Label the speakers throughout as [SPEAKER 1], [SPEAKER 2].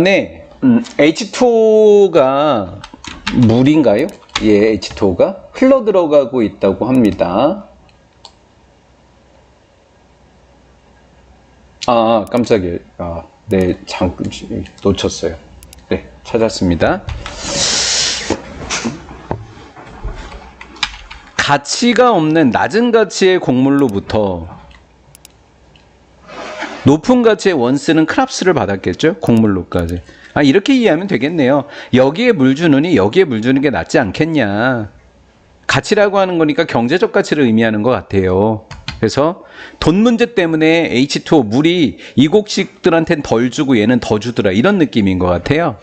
[SPEAKER 1] 네, 음, H2O가 물인가요? 예, H2O가 흘러 들어가고 있다고 합니다. 아, 깜짝이야. 아, 네, 잠깐 놓쳤어요. 네, 찾았습니다. 가치가 없는 낮은 가치의 곡물로부터 높은 가치의 원스는 크랍스를 받았겠죠? 곡물로까지. 아, 이렇게 이해하면 되겠네요. 여기에 물 주느니 여기에 물 주는 게 낫지 않겠냐. 가치라고 하는 거니까 경제적 가치를 의미하는 것 같아요. 그래서 돈 문제 때문에 H2O 물이 이 곡식들한테는 덜 주고 얘는 더 주더라. 이런 느낌인 것 같아요.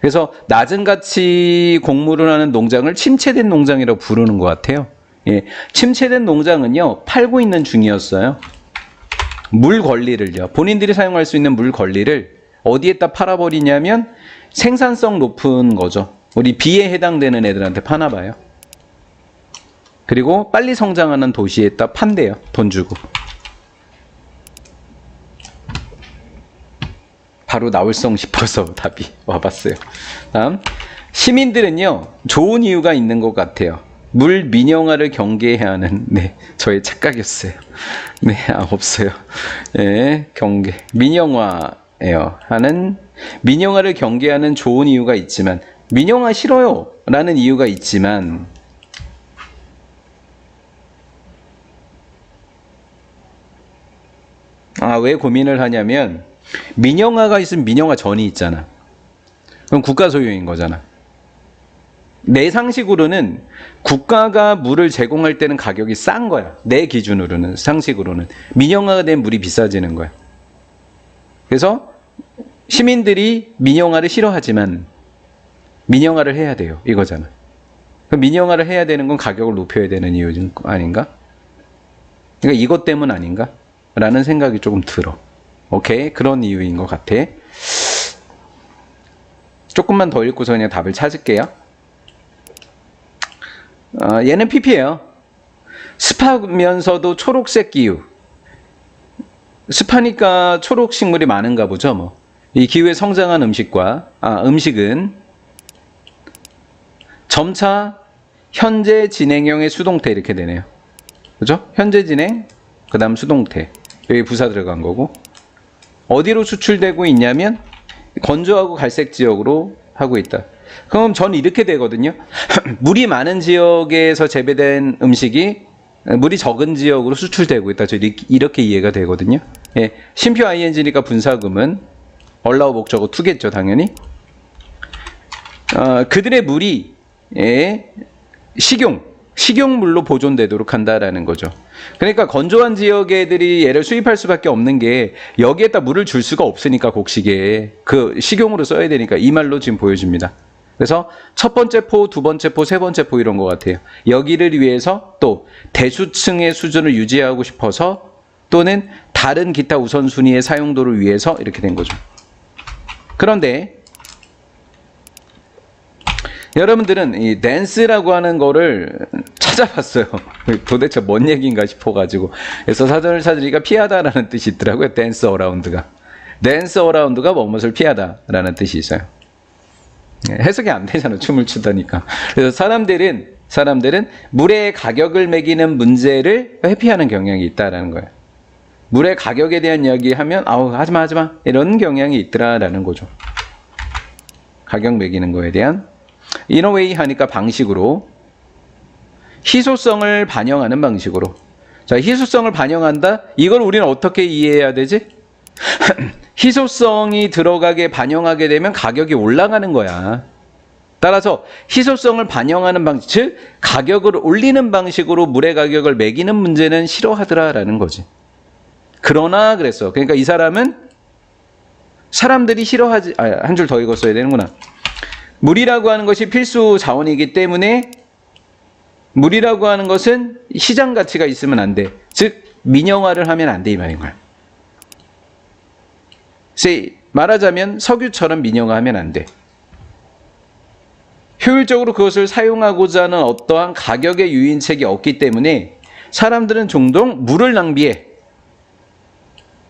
[SPEAKER 1] 그래서 낮은 가치 곡물을 하는 농장을 침체된 농장이라고 부르는 것 같아요. 예. 침체된 농장은요, 팔고 있는 중이었어요. 물 권리를요. 본인들이 사용할 수 있는 물 권리를 어디에다 팔아버리냐면 생산성 높은 거죠. 우리 B에 해당되는 애들한테 파나 봐요. 그리고 빨리 성장하는 도시에다 판대요. 돈 주고. 바로 나올성 싶어서 답이 와봤어요. 다음. 시민들은요, 좋은 이유가 있는 것 같아요. 물 민영화를 경계해야 하는, 네, 저의 착각이었어요. 네, 아, 없어요. 예, 경계. 민영화예요. 하는, 민영화를 경계하는 좋은 이유가 있지만, 민영화 싫어요. 라는 이유가 있지만, 아, 왜 고민을 하냐면, 민영화가 있으면 민영화 전이 있잖아. 그럼 국가 소유인 거잖아. 내 상식으로는 국가가 물을 제공할 때는 가격이 싼 거야. 내 기준으로는, 상식으로는. 민영화가 된 물이 비싸지는 거야. 그래서 시민들이 민영화를 싫어하지만 민영화를 해야 돼요. 이거잖아. 민영화를 해야 되는 건 가격을 높여야 되는 이유 아닌가? 그러니까 이것 때문 아닌가? 라는 생각이 조금 들어. 오케이. 그런 이유인 것 같아. 조금만 더 읽고서 그냥 답을 찾을게요. 어, 얘는 PP예요. 습하면서도 초록색 기후. 습하니까 초록 식물이 많은가 보죠, 뭐. 이 기후에 성장한 음식과, 아, 음식은 점차 현재 진행형의 수동태 이렇게 되네요. 그죠? 현재 진행, 그 다음 수동태. 여기 부사 들어간 거고. 어디로 수출되고 있냐면 건조하고 갈색 지역으로 하고 있다. 그럼 전 이렇게 되거든요. 물이 많은 지역에서 재배된 음식이 물이 적은 지역으로 수출되고 있다. 저 이렇게, 이해가 되거든요. 예, 심표 ing니까 분사금은 얼라우 목적어 투겠죠, 당연히. 어, 그들의 물이 예, 식용, 식용물로 보존되도록 한다라는 거죠. 그러니까 건조한 지역의 애들이 얘를 수입할 수밖에 없는 게 여기에다 물을 줄 수가 없으니까 곡식에 그 식용으로 써야 되니까 이 말로 지금 보여줍니다. 그래서 첫 번째 포, 두 번째 포, 세 번째 포 이런 것 같아요. 여기를 위해서 또 대수층의 수준을 유지하고 싶어서 또는 다른 기타 우선순위의 사용도를 위해서 이렇게 된 거죠. 그런데 여러분들은 이 댄스라고 하는 거를 찾아봤어요. 도대체 뭔 얘기인가 싶어가지고. 그래서 사전을 찾으니까 피하다라는 뜻이 있더라고요. 댄스 어라운드가. 댄스 어라운드가 뭐뭇을 피하다라는 뜻이 있어요. 예, 해석이 안 되잖아. 춤을 추다니까. 그래서 사람들은, 사람들은 물의 가격을 매기는 문제를 회피하는 경향이 있다라는 거예요. 물의 가격에 대한 이야기 하면, 아우, 하지마, 하지마. 이런 경향이 있더라라는 거죠. 가격 매기는 거에 대한. 인어웨이 하니까 방식으로 희소성을 반영하는 방식으로 자 희소성을 반영한다 이걸 우리는 어떻게 이해해야 되지 희소성이 들어가게 반영하게 되면 가격이 올라가는 거야 따라서 희소성을 반영하는 방식 즉 가격을 올리는 방식으로 물의 가격을 매기는 문제는 싫어하더라라는 거지 그러나 그랬어 그러니까 이 사람은 사람들이 싫어하지 아, 한 줄 더 읽었어야 되는구나 물이라고 하는 것이 필수 자원이기 때문에 물이라고 하는 것은 시장 가치가 있으면 안 돼. 즉 민영화를 하면 안 돼 이 말인 거야. Say, 말하자면 석유처럼 민영화하면 안 돼. 효율적으로 그것을 사용하고자 하는 어떠한 가격의 유인책이 없기 때문에 사람들은 종종 물을 낭비해.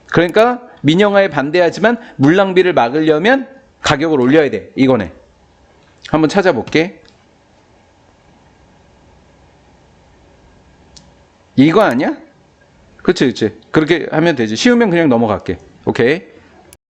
[SPEAKER 1] 그러니까 민영화에 반대하지만 물 낭비를 막으려면 가격을 올려야 돼. 이거네. 한번 찾아볼게. 이거 아니야? 그치, 그치. 그렇게 하면 되지. 쉬우면 그냥 넘어갈게. 오케이.